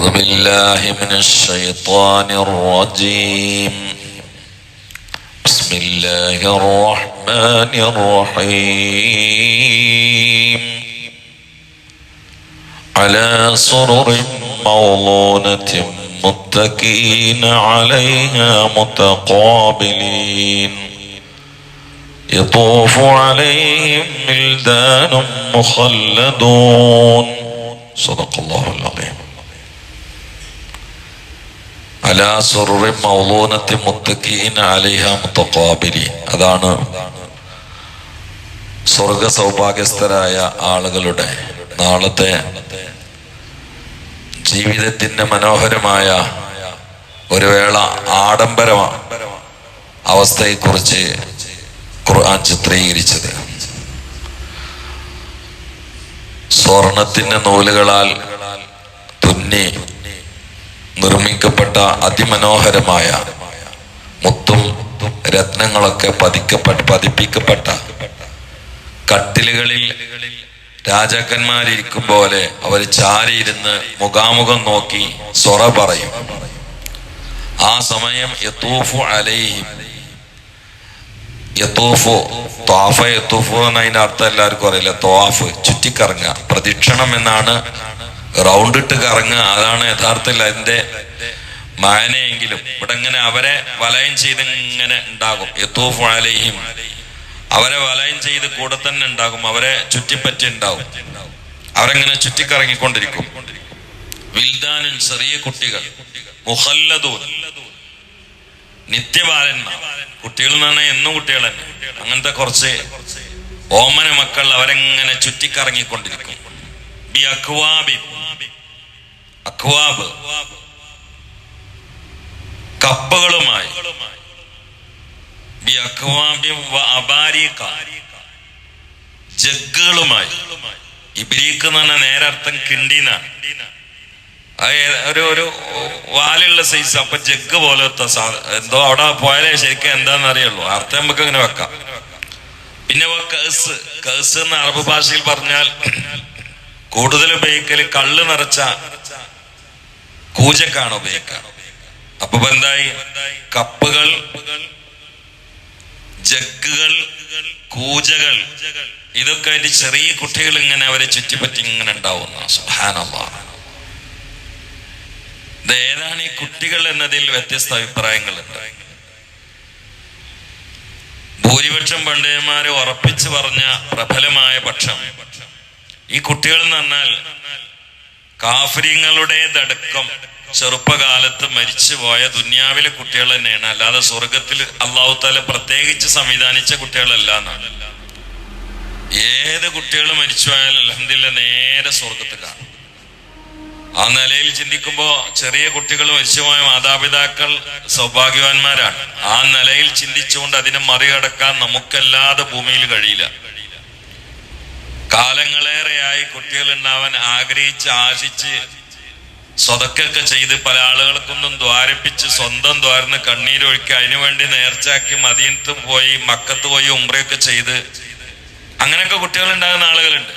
أعوذ بالله من الشيطان الرجيم. بسم الله الرحمن الرحيم. على سرر موضونة متكئين عليها متقابلين. يطوف عليهم ولدان مخلدون. صدق الله العظيم. അതാണ് സ്വർഗ സൗഭാഗ്യസ്ഥരായ ആളുകളുടെ നാളത്തെ ജീവിതത്തിന്റെ മനോഹരമായ ഒരു വേള ആഡംബര അവസ്ഥയെക്കുറിച്ച് ഖുർആൻ ചിത്രീകരിച്ചത്. സ്വർണത്തിന്റെ നൂലുകളാൽ തുന്നി നിർമ്മിക്കപ്പെട്ട അതിമനോഹരമായ മുത്തും രത്നങ്ങളൊക്കെ പതിക്കപ്പെട്ട പതിപ്പിക്കപ്പെട്ട കട്ടിലുകളിൽ രാജാക്കന്മാരിക്കും പോലെ അവർ ചാരിയിരുന്ന് മുഖാമുഖം നോക്കി സൊറ പറയും. ആ സമയം യത്തൂഫു അലൈഹിം. യത്തൂഫു ത്വാഫ യത്തൂഫു എന്നതിന്റെ അർത്ഥം എല്ലാവർക്കും അറിയില്ല. ത്വാഫ് ചുറ്റിക്കറങ്ങുക പ്രദക്ഷിണം എന്നാണ് റൗണ്ട് ഇട്ട് കറങ്ങുക. അതാണ് യഥാർത്ഥത്തിൽ അതിന്റെ മായനയെങ്കിലും ഇവിടെ ഇങ്ങനെ അവരെ വലയം ചെയ്ത് ഇങ്ങനെ ഉണ്ടാകും. അലൈഹിം. അവരെ വലയം ചെയ്ത് കൂടെ തന്നെ ഉണ്ടാകും. അവരെ ചുറ്റിപ്പറ്റി ഉണ്ടാകും. അവരെങ്ങനെ ചുറ്റിക്കറങ്ങിക്കൊണ്ടിരിക്കും. വിൽദാനും ചെറിയ കുട്ടികൾ. മുഹല്ലദൂൻ. നിത്യബാലന്മാർ. കുട്ടികൾ എന്ന് പറഞ്ഞാൽ എന്നും കുട്ടികൾ തന്നെ. അങ്ങനത്തെ കുറച്ച് ഓമന മക്കൾ അവരെങ്ങനെ ചുറ്റിക്കറങ്ങിക്കൊണ്ടിരിക്കും. ബി അക്വാബ് കപ്പകളുമായി. ജഗ്ഗുകളുമായി. ഇബിരീക്ക് എന്ന് പറഞ്ഞാൽ നേരെ അർത്ഥം ഒരു ഒരു വാലുള്ള സൈസ് അപ്പൊ ജഗ് പോലത്തെ എന്തോ അവിടെ പോയാലേ ശരിക്കും എന്താന്ന് അറിയുള്ളൂ. അർത്ഥം നമുക്ക് അങ്ങനെ വെക്കാം. പിന്നെ കേസ്. കേസ് എന്ന് അറബ് ഭാഷയിൽ പറഞ്ഞാൽ കൂടുതൽ ഉപയോഗിക്കൽ കള്ള് നിറച്ച കൂജക്കാണ് ഉപയോഗിക്കുക. അപ്പൊ എന്തായി? കപ്പുകൾ ജഗ്ഗുകൾ കൂജകൾ ഇതൊക്കെ ആയിട്ട് ചെറിയ കുട്ടികൾ ഇങ്ങനെ അവരെ ചുറ്റിപ്പറ്റി ഇങ്ങനെ ഉണ്ടാവുന്ന. ഇത് ഏതാണ് ഈ കുട്ടികൾ എന്നതിൽ വ്യത്യസ്ത അഭിപ്രായങ്ങളുണ്ട്. ഭൂരിപക്ഷം പണ്ഡിതന്മാരെ ഉറപ്പിച്ചു പറഞ്ഞ പ്രബലമായ പക്ഷം ഈ കുട്ടികൾ എന്ന് പറഞ്ഞാൽ കാഫര്യങ്ങളുടേതടക്കം ചെറുപ്പകാലത്ത് മരിച്ചുപോയ ദുന്യാവിലെ കുട്ടികൾ തന്നെയാണ്. അല്ലാതെ സ്വർഗത്തിൽ അള്ളാഹു താല പ്രത്യേകിച്ച് സംവിധാനിച്ച കുട്ടികളല്ല എന്നാണ്. ഏത് കുട്ടികൾ മരിച്ചു പോയാലും അലഹദില്ല നേരെ സ്വർഗത്തിലാണ് ആ നിലയിൽ ചിന്തിക്കുമ്പോ ചെറിയ കുട്ടികൾ മരിച്ചുപോയ മാതാപിതാക്കൾ സൗഭാഗ്യവാന്മാരാണ്. ആ നിലയിൽ ചിന്തിച്ചുകൊണ്ട് അതിനെ മറികടക്കാൻ നമുക്കല്ലാതെ ഭൂമിയിൽ കഴിയില്ല. കാലങ്ങളേറെയായി കുട്ടികൾ ഉണ്ടാവാൻ ആഗ്രഹിച്ച് ആശിച്ച് സ്വതക്കൊക്കെ ചെയ്ത് പല ആളുകൾക്കൊന്നും ദ്വാരിപ്പിച്ച് സ്വന്തം ദ്വാരന്ന് കണ്ണീരൊഴുക്കി അതിനുവേണ്ടി നേർച്ചാക്കി മദീനത്ത് പോയി മക്കത്ത് പോയി ഉമ്രയൊക്കെ ചെയ്ത് അങ്ങനെയൊക്കെ കുട്ടികൾ ഉണ്ടാകുന്ന ആളുകളുണ്ട്.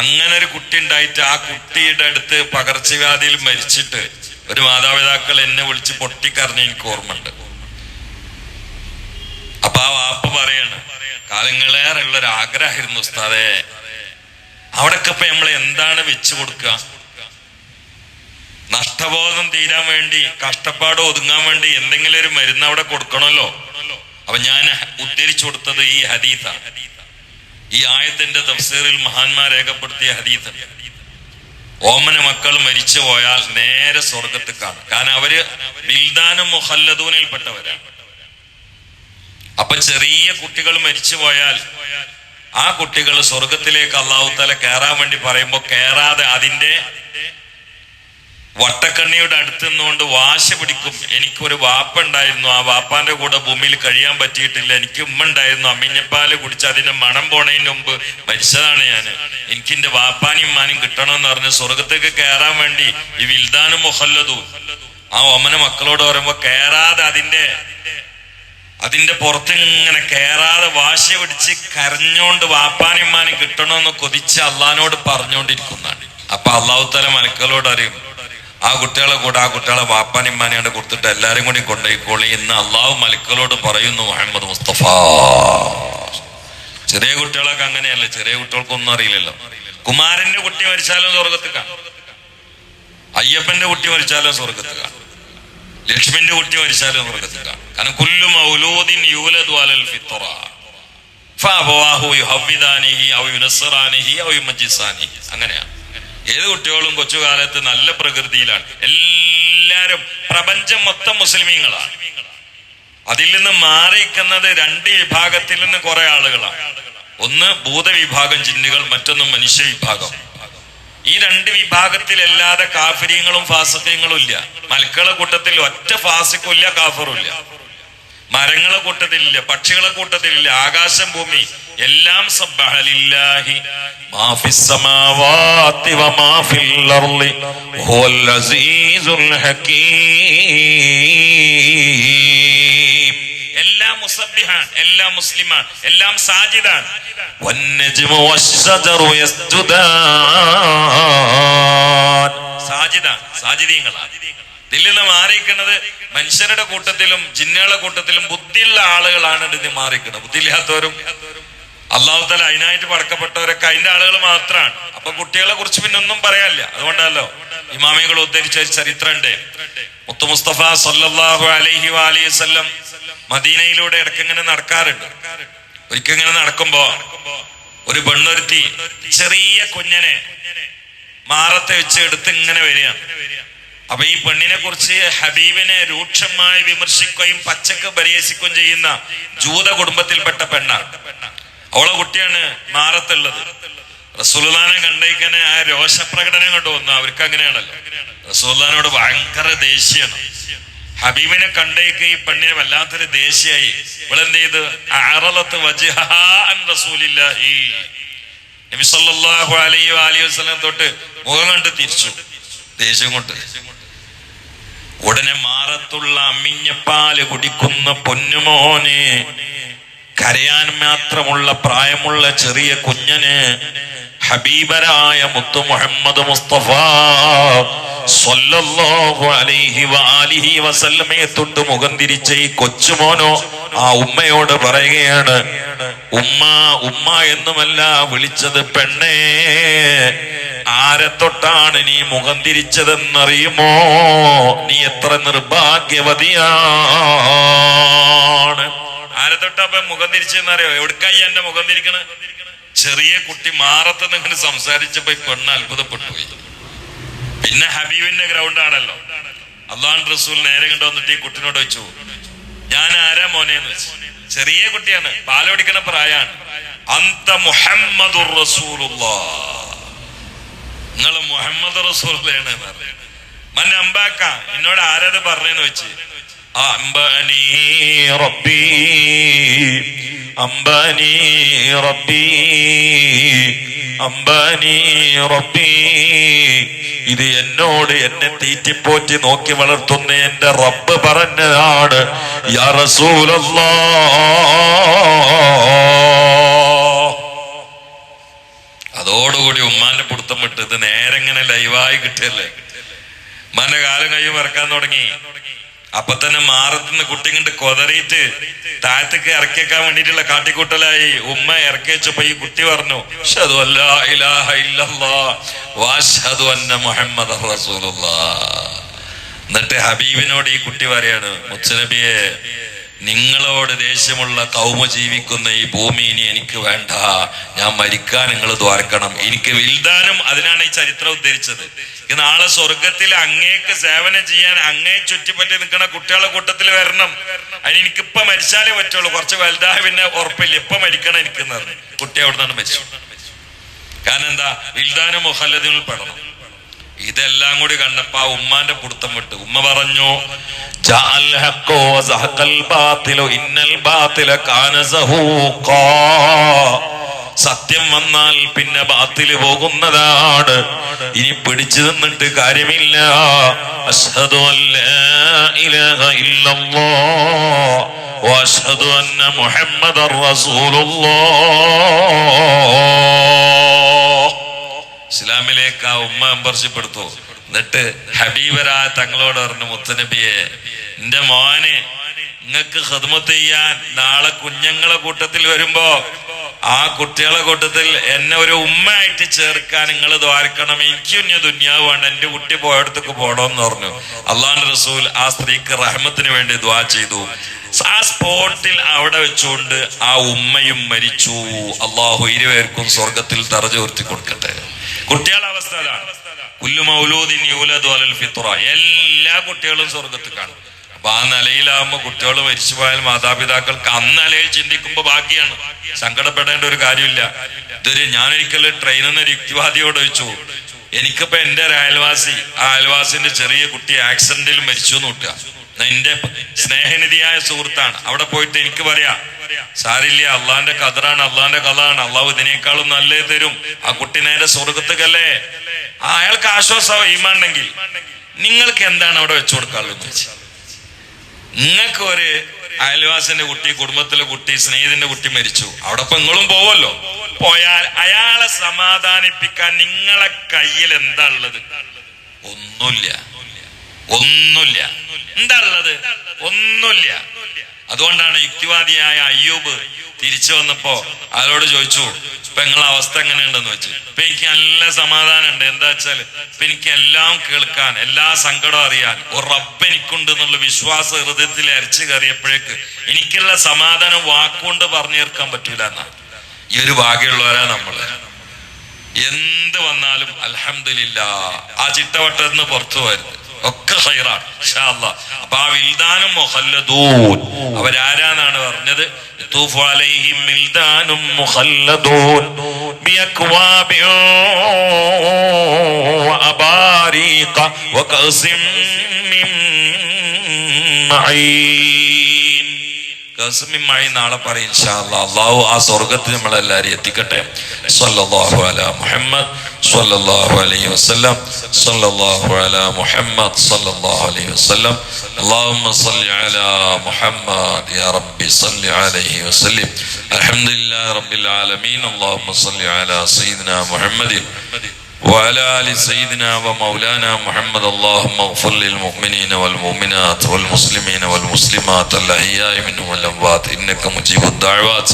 അങ്ങനെ ഒരു കുട്ടി ഉണ്ടായിട്ട് ആ കുട്ടിയുടെ അടുത്ത് പകർച്ചവ്യാധിയിൽ മരിച്ചിട്ട് ഒരു മാതാപിതാക്കൾ എന്നെ വിളിച്ച് പൊട്ടിക്കറിഞ്ഞ് എനിക്ക് ഓർമ്മയുണ്ട്. അപ്പൊ ആ വാപ്പ പറയാണ് കാലങ്ങളേറെയുള്ള ഒരു ആഗ്രഹമായിരുന്നു ഉസ്താദേ. അവിടൊക്കെ ഇപ്പൊ നമ്മൾ എന്താണ് വെച്ചു കൊടുക്കുക നഷ്ടബോധം തീരാൻ വേണ്ടി കഷ്ടപ്പാട് ഒതുങ്ങാൻ വേണ്ടി എന്തെങ്കിലും ഒരു മരുന്ന് അവിടെ കൊടുക്കണമല്ലോ. അപ്പൊ ഞാൻ ഉദ്ധരിച്ചു കൊടുത്തത് ഈ ഹദീത്താണ് ഈ ആയത്തിന്റെ തഫ്സീറിൽ മഹാന്മാർ രേഖപ്പെടുത്തിയ ഹദീത്ത്. ഓമന മക്കൾ മരിച്ചു പോയാൽ നേരെ സ്വർഗത്ത് കാണും. കാരണം അവർ ബിൽദാനും മുഹല്ലദൂനിൽപ്പെട്ടവരാണ് അപ്പൊ ചെറിയ കുട്ടികൾ മരിച്ചു പോയാൽ ആ കുട്ടികൾ സ്വർഗത്തിലേക്ക് അള്ളാഹു തല കയറാൻ വേണ്ടി പറയുമ്പോ കയറാതെ അതിന്റെ വട്ടക്കണ്ണിയുടെ അടുത്ത് നിന്നുകൊണ്ട് വാശ പിടിക്കും. എനിക്കൊരു വാപ്പ ഉണ്ടായിരുന്നു. ആ വാപ്പാന്റെ കൂടെ ഭൂമിയിൽ കഴിയാൻ പറ്റിയിട്ടില്ല. എനിക്ക് ഉമ്മ ഉണ്ടായിരുന്നു. അമ്മിഞ്ഞപ്പാൽ കുടിച്ച് അതിന്റെ മണം പോണതിന് മുമ്പ് മരിച്ചതാണ് ഞാൻ. എനിക്ക് എന്റെ വാപ്പാനും ഉമ്മാനും കിട്ടണമെന്ന് പറഞ്ഞ് സ്വർഗത്തേക്ക് കയറാൻ വേണ്ടി ഈ വിൽദാനും മൊഹല്ലതു ആ ഒമന മക്കളോട് പറയുമ്പോ കയറാതെ അതിന്റെ അതിന്റെ പുറത്തിങ്ങനെ കയറാതെ വാശ പിടിച്ച് കരഞ്ഞോണ്ട് വാപ്പാനും ഉമ്മാനും കിട്ടണമെന്ന് കൊതിച്ച് അള്ളഹാനോട് പറഞ്ഞുകൊണ്ടിരിക്കുന്നതാണ്. അപ്പൊ അള്ളാഹു തല മലക്കളോട് അറിയും ആ കുട്ടികളെ കൂടെ ആ കുട്ടികളെ വാപ്പാനിമ്മാനെയാണ് കൊടുത്തിട്ട് എല്ലാരും കൂടി കൊണ്ടുപോയിക്കോളി എന്ന് അള്ളാഹു മലക്കളോട് പറയുന്നു മുഹമ്മദ് മുസ്തഫ. ചെറിയ കുട്ടികളൊക്കെ അങ്ങനെയല്ല? ചെറിയ കുട്ടികൾക്കൊന്നും അറിയില്ലല്ലോ. കുമാരന്റെ കുട്ടി മരിച്ചാലും സ്വർഗത്തിൽ കാണും അയ്യപ്പന്റെ കുട്ടി മരിച്ചാലും സ്വർഗത്തിൽ കാണും ലക്ഷ്മിന്റെ കുട്ടി മരിച്ചാലും കാരണം കുല്ലു മൗലൂദിൻ ഔ ഔ അങ്ങനെയാണ് ഏത് കുട്ടികളും കൊച്ചുകാലത്ത് നല്ല പ്രകൃതിയിലാണ്. എല്ലാരും പ്രപഞ്ചം മൊത്തം മുസ്ലിമീങ്ങളാണ് അതിൽ നിന്ന് മാറിക്കുന്നത് രണ്ട് വിഭാഗത്തിൽ നിന്ന് കുറെ ആളുകളാണ് ഒന്ന് ഭൂതവിഭാഗം ജിന്നുകൾ മറ്റൊന്ന് മനുഷ്യ വിഭാഗം ഈ രണ്ട് വിഭാഗത്തിലല്ലാതെ കാഫര്യങ്ങളും ഫാസത്യങ്ങളും ഇല്ല. മലക്കളെ കൂട്ടത്തിൽ ഒറ്റ ഫാസിക്കും ഇല്ല കാഫറും ഇല്ല. മരങ്ങളെ കൂട്ടത്തിലില്ല പക്ഷികളെ കൂട്ടത്തിലില്ല ആകാശം ഭൂമി എല്ലാം സബ്ബഹലില്ലാഹി മാ ഫിസ് സമാവാതി വമാ ഫിൽ അർളി. ഹുവൽ മുസബ്ബിഹാൻ എല്ലാം മുസ്ലിമാൻ എല്ലാം സാജിദാൻ. വന്നജ്മു വശ്ശജറു യസ്ജുദാൻ. സാജിദാൻ സാജിദീങ്ങളാണ്. ഇതിൽ നിന്ന് മാറിയിരിക്കുന്നത് മനുഷ്യരുടെ കൂട്ടത്തിലും ജിന്നുകളുടെ കൂട്ടത്തിലും ബുദ്ധിയുള്ള ആളുകളാണ് ഇത് മാറിയിരിക്കുന്നത്. ബുദ്ധിയില്ലാത്തവരും അള്ളാഹു തല അതിനായിട്ട് പടക്കപ്പെട്ടവരൊക്കെ അതിന്റെ ആളുകൾ മാത്രമാണ് അപ്പൊ കുട്ടികളെ കുറിച്ച് പിന്നെ ഒന്നും പറയാനില്ല. അതുകൊണ്ടല്ലോ ഇമാമികൾ ഉദ്ധരിച്ച ഒരു ചരിത്രമുണ്ട് മുത്തു മുസ്തഫ സല്ലല്ലാഹു അലൈഹി വാലിസ്ലം മദീനയിലൂടെ ഇടക്കിങ്ങനെ നടക്കാറുണ്ട്. ഒരിക്കൽ ഇങ്ങനെ നടക്കുമ്പോ ഒരു പെണ്ണൊരുത്തി ചെറിയ കുഞ്ഞനെ മാറത്തെ വെച്ച് എടുത്ത് ഇങ്ങനെ വരികയാണ്. അപ്പൊ ഈ പെണ്ണിനെ കുറിച്ച് ഹബീബിനെ രൂക്ഷമായി വിമർശിക്കുകയും പച്ചക്ക് പരിഹസിക്കുകയും ചെയ്യുന്ന ജൂത കുടുംബത്തിൽപ്പെട്ട പെണ്ണാണ്. അവളെ കുട്ടിയാണ് മാറത്തുള്ളത്. റസൂൽദാനെ കണ്ടേക്കനെ ആ രോഷപ്രകടനം കൊണ്ട് വന്നു. അവർക്ക് അങ്ങനെയാണല്ലോ. റസൂൽദാനോട് ഭയങ്കര ദേഷ്യമാണ്. ഹബീബിനെ കണ്ടേക്ക് ഈ പെണ്ണിനെ വല്ലാത്തൊരു ദേഷ്യായി ഇവളെന്ത് ചെയ്ത്? അറലത്ത് വജ്ഹഹാ അൻ റസൂലില്ലാഹി. നബി സല്ലല്ലാഹു അലൈഹി വസല്ലം തൊട്ട് മുഖം കണ്ട് തിരിച്ചു. ദേഷ്യം കൊണ്ട്. ഉടനെ മാറത്തുള്ള അമ്മിഞ്ഞപ്പാൽ കുടിക്കുന്ന പൊന്നുമോനെ. കരയാൻ മാത്രമുള്ള പ്രായമുള്ള ചെറിയ കുഞ്ഞന് ഹബീബരായ മുത്തു മുഹമ്മദ് മുസ്തഫ തൊട്ട് മുഖം തിരിച്ച ഈ കൊച്ചുമോനോ ആ ഉമ്മയോട് പറയുകയാണ് ഉമ്മ ഉമ്മ എന്നുമല്ല വിളിച്ചത് പെണ്ണേ ആരെ തൊട്ടാണ് നീ മുഖം തിരിച്ചതെന്നറിയുമോ? നീ എത്ര നിർഭാഗ്യവതിയാണ്? ആരെ തൊട്ടാ അപ്പൊ മുഖം തിരിച്ചെന്നറിയോ? എവിടക്കായി എന്റെ മുഖം തിരിക്കണ? ചെറിയ കുട്ടി മാറത്ത് നിങ്ങൾ സംസാരിച്ചപ്പോ പെണ്ണ് അത്ഭുതപ്പെട്ടു പോയി. പിന്നെ ഹബീബിന്റെ ഗ്രൗണ്ട് ആണല്ലോ. അള്ളാൻ റസൂൽ നേരെ കണ്ടു വന്നിട്ട് ഈ കുട്ടിനോട് വെച്ചു ഞാൻ ആരാ മോനെ? വെച്ചു ചെറിയ കുട്ടിയാണ് പാലോടിക്കണ പ്രായാണ്. അന്ത മുഹമ്മദുർ റസൂലുള്ളാഹ് നിങ്ങൾ മുഹമ്മദ് റസൂലാണ് എന്നോട് ആരത് പറഞ്ഞെന്ന് വെച്ച് അംബാനി റബ്ബി അമ്പനി റബ്ബി അമ്പനി റബ്ബി. ഇത് എന്നോട് എന്നെ തീറ്റിപ്പോറ്റി നോക്കി വളർത്തുന്ന എന്റെ റബ്ബ് പറഞ്ഞതാണ് യാ അതോടുകൂടി ഉമ്മാന്റെ പിടുത്തം വിട്ട് ഇത് നേരെ ഇങ്ങനെ ലൈവായി കിട്ടിയല്ലേ? ഉമ്മാന്റെ കാലം കൈ മറക്കാൻ തുടങ്ങി. അപ്പൊ തന്നെ മാറത്തുനിന്ന് കുട്ടി കണ്ട് കൊതറിയിട്ട് താഴത്തേക്ക് ഇറക്കിയേക്കാൻ വേണ്ടിയിട്ടുള്ള കാട്ടിക്കൂട്ടലായി. ഉമ്മ ഇറക്കി വെച്ചപ്പോ ഈ കുട്ടി പറഞ്ഞു "അശ്ഹദു അല്ലാ ഇലാഹ ഇല്ലല്ലാ വഅശ്ഹദു അന്ന മുഹമ്മദ് എന്നിട്ട് ഹബീബിനോട് ഈ കുട്ടി പറയാണ് മുച്ചനബിയെ നിങ്ങളോട് ദേഷ്യമുള്ള കൗമ ജീവിക്കുന്ന ഈ ഭൂമി ഇനി എനിക്ക് വേണ്ട. ഞാൻ മരിക്കാൻ നിങ്ങൾ ദ്വാരക്കണം. എനിക്ക് വിൽദാനം അതിനാണ് ഈ ചരിത്രം ഉദ്ധരിച്ചത്. നാളെ സ്വർഗത്തിൽ അങ്ങേക്ക് സേവനം ചെയ്യാൻ അങ്ങേ ചുറ്റിപ്പറ്റി നിൽക്കുന്ന കുട്ടികളെ കൂട്ടത്തിൽ വരണം. അതിന് എനിക്ക് ഇപ്പൊ മരിച്ചാലേ പറ്റുള്ളൂ. കുറച്ച് വലുതായ പിന്നെ ഉറപ്പില്ല. ഇപ്പൊ മരിക്കണം എനിക്ക് കുട്ടി അവിടെ നിന്നാണ് മരിച്ചു കാരണം എന്താ? വിൽദാനം മുഹല്ലതിൽ പെടണം ഇതെല്ലാം കൂടി കണ്ടപ്പോ ആ ഉമ്മാന്റെ പുടുത്തം വിട്ട് ഉമ്മ പറഞ്ഞു. സത്യം വന്നാൽ പിന്നെ ബാത്തിൽ പോകുന്നതാണ്. ഇനി പിടിച്ചു നിന്നിട്ട് കാര്യമില്ല. അഷ്ഹദു ഇലാഹ ഇല്ലല്ലാഹ് വഅഷ്ഹദു അന്ന മുഹമ്മദർ റസൂലുള്ളാഹ്. ഇസ്ലാമിലേക്ക് ആ ഉമ്മ മെമ്പർഷിപ്പ് എന്നിട്ട് ഹബീബരായ തങ്ങളോട് പറഞ്ഞു മുത്തനബിയെ എന്റെ മോനെ നിങ്ങക്ക് ഹൃദമത്ത് ചെയ്യാൻ നാളെ കുഞ്ഞുങ്ങളെ കൂട്ടത്തിൽ വരുമ്പോ ആ കുട്ടികളെ കൂട്ടത്തിൽ എന്നെ ഒരു ഉമ്മയായിട്ട് ചേർക്കാൻ നിങ്ങൾ ദ്വാരക്കണം എനിക്ക് ഇനി ദുന്യാവ് വേണ്ട. എന്റെ കുട്ടി പോയടത്തേക്ക് പോകണമെന്ന് പറഞ്ഞു. അള്ളാഹു റസൂൽ ആ സ്ത്രീക്ക് റഹ്മത്തിന് വേണ്ടി ദ്വാ ചെയ്തു. ആ സ്പോട്ടിൽ അവിടെ വെച്ചുകൊണ്ട് ആ ഉമ്മയും മരിച്ചു. അള്ളാഹു ഇരുപേർക്കും സ്വർഗത്തിൽ തറച്ചു ഉയർത്തി കൊടുക്കട്ടെ. കുട്ടികളുടെ അവസ്ഥ എല്ലാ കുട്ടികളും സ്വർഗത്തിൽ കാണും. അപ്പൊ ആ നിലയിലാവുമ്പോ കുട്ടികൾ മരിച്ചു പോയാൽ മാതാപിതാക്കൾക്ക് അന്ന് നിലയിൽ ചിന്തിക്കുമ്പോ ബാക്കിയാണ് സങ്കടപ്പെടേണ്ട ഒരു കാര്യമില്ല. ഇതൊരു ഞാനൊരിക്കൽ ട്രെയിനിൽ നിന്ന് ഒരു യുക്തിവാദിയോട് ചോദിച്ചു. എനിക്കിപ്പോ എന്റെ ഒരു അയൽവാസി ആ അയൽവാസിന്റെ ചെറിയ കുട്ടി ആക്സിഡന്റിൽ മരിച്ചു എന്ന് കൂട്ടുക. എന്റെ സ്നേഹനിധിയായ സുഹൃത്താണ്. അവിടെ പോയിട്ട് എനിക്ക് പറയാ സാരില്ല അള്ളാന്റെ കതറാണ് അള്ളാന്റെ കഥയാണ്. അള്ളാഹു ഇതിനേക്കാളും നല്ലേ തരും. ആ കുട്ടി നേരെ സ്വർഗത്തേക്കല്ലേ? അയാൾക്ക് ആശ്വാസം ഈമാണ്ടെങ്കിൽ നിങ്ങൾക്ക് എന്താണ് അവിടെ വെച്ചു കൊടുക്കാനുള്ളത്? നിങ്ങൾക്ക് ഒരു അയൽവാസിന്റെ കുട്ടി കുടുംബത്തിലെ കുട്ടി സ്നേഹിതന്റെ കുട്ടി മരിച്ചു. അവിടെ ഇപ്പൊ നിങ്ങളും പോവല്ലോ. പോയാൽ അയാളെ സമാധാനിപ്പിക്കാൻ നിങ്ങളെ കയ്യിൽ എന്താ ഉള്ളത്? ഒന്നുമില്ല. ഒന്നുമില്ല. എന്താ ഉള്ളത്? ഒന്നുമില്ല. അതുകൊണ്ടാണ് യുക്തിവാദിയായ അയ്യൂബ് തിരിച്ചു വന്നപ്പോ അയാളോട് ചോദിച്ചു ഇപ്പൊ നിങ്ങളെ അവസ്ഥ എങ്ങനെയുണ്ടെന്ന് വെച്ച് ഇപ്പൊ എനിക്ക് നല്ല സമാധാനം ഉണ്ട് എന്താ വെച്ചാൽ ഇപ്പൊ എനിക്ക് എല്ലാം കേൾക്കാൻ എല്ലാ സങ്കടവും അറിയാൻ ഒരു റബ്ബ് എനിക്കുണ്ട് എന്നുള്ള വിശ്വാസ ഹൃദയത്തിൽ അരച്ചു കയറിയപ്പോഴേക്ക് എനിക്കുള്ള സമാധാനം വാക്കുകൊണ്ട് പറഞ്ഞു തീർക്കാൻ പറ്റൂല എന്നാ. ഈ ഒരു ഭാഗ്യമുള്ളവരാ നമ്മൾ. എന്ത് വന്നാലും അലഹമില്ല ആ ചിട്ടവട്ടത്തിന് പുറത്തു വരുന്നത് ഒക്കെ ഹൈറാണ്. അപ്പൊ ആ വിൽദാനും മുഹല്ലദൂൻ അവരാരാന്നാണ് പറഞ്ഞത്? ബിഅക്വാബിൻ വഅബാരീഖ മിൻ കസ്മിമായി നാളെ പറയും ഇൻഷാ അല്ലാഹ്. അള്ളാഹു ആ സ്വർഗത്തിൽ നമ്മളെല്ലാരും എത്തിക്കട്ടെ സല്ലല്ലാഹു അലാ മുഹമ്മദ് സല്ലല്ലാഹു അലൈഹി വസല്ലം സല്ലല്ലാഹു അലാ മുഹമ്മദ് സല്ലല്ലാഹു അലൈഹി വസല്ലം اللهم صل على محمد يا ربي صل عليه وسلم الحمد لله رب العالمين اللهم صل على سيدنا محمد وعلى آل سيدنا ومولانا محمد اللهم اغفر للمؤمنين والمؤمنات والمسلمين والمسلمات الأحياء منهم والأموات إنك مجيب الدعوات.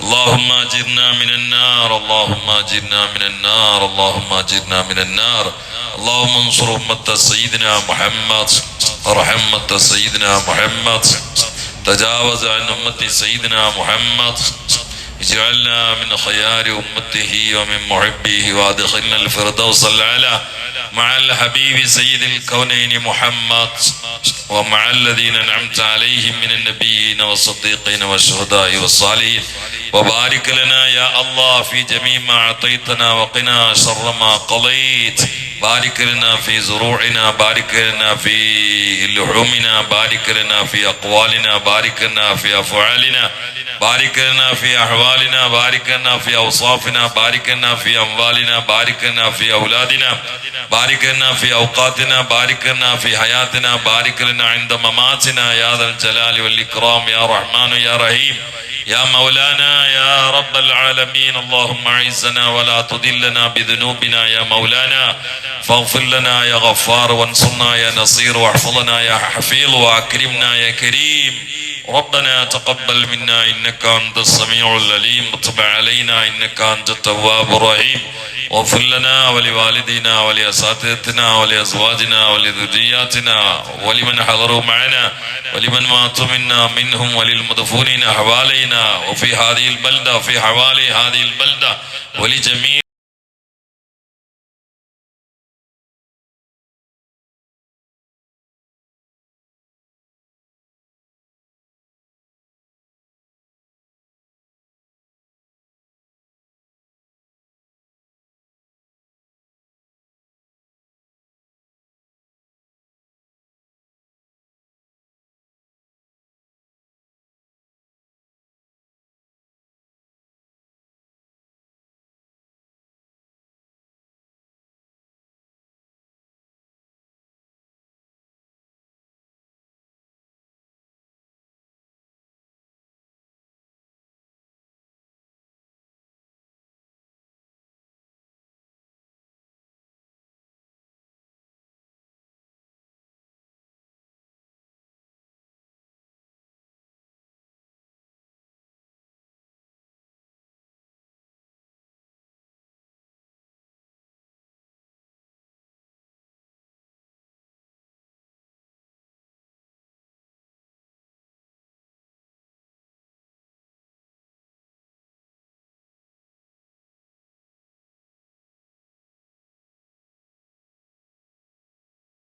اللهم أجرنا من النار اللهم أجرنا من النار اللهم أجرنا من النار. اللهم انصر أمة سيدنا محمد ورحمة سيدنا محمد. تجاوز عن أمة سيدنا محمد. اجعلنا من خيار أمته ومن محبيه وادخلنا الفردوس الأعلى مع الحبيب سيد الكونين محمد ومع الذين أنعمت عليهم من النبيين والصديقين والشهداء والصالحين وبارك لنا يا الله في جميع ما أعطيتنا وقنا شر ما قضيت بارك لنا في زروعنا بارك لنا في لحومنا بارك لنا في أقوالنا بارك لنا في أفعالنا بارك لنا في أحوالنا بارك لنا في أوصافنا بارك لنا في أموالنا بارك لنا في أولادنا بارك لنا في أوقاتنا بارك لنا في حياتنا بارك لنا عند مماتنا يا ذا الجلال والإكرام يا رحمن يا رحيم يا مولانا يا رب العالمين اللهم اعزنا ولا تضلنا بذنوبنا يا مولانا فاغفر لنا يا غفار وانصرنا يا نصير واحفظنا يا حفيظ واكرمنا يا كريم ربنا تقبل منا إنك أنت السميع العليم وتب علينا إنك أنت التواب الرحيم واغفر لنا ولوالدينا ولأساتذتنا ولأزواجنا ولذرياتنا ولمن حضروا معنا ولمن ماتوا منا منهم وللمدفونين حوالينا وفي هذه البلدة وفي حوالي هذه البلدة ولجميع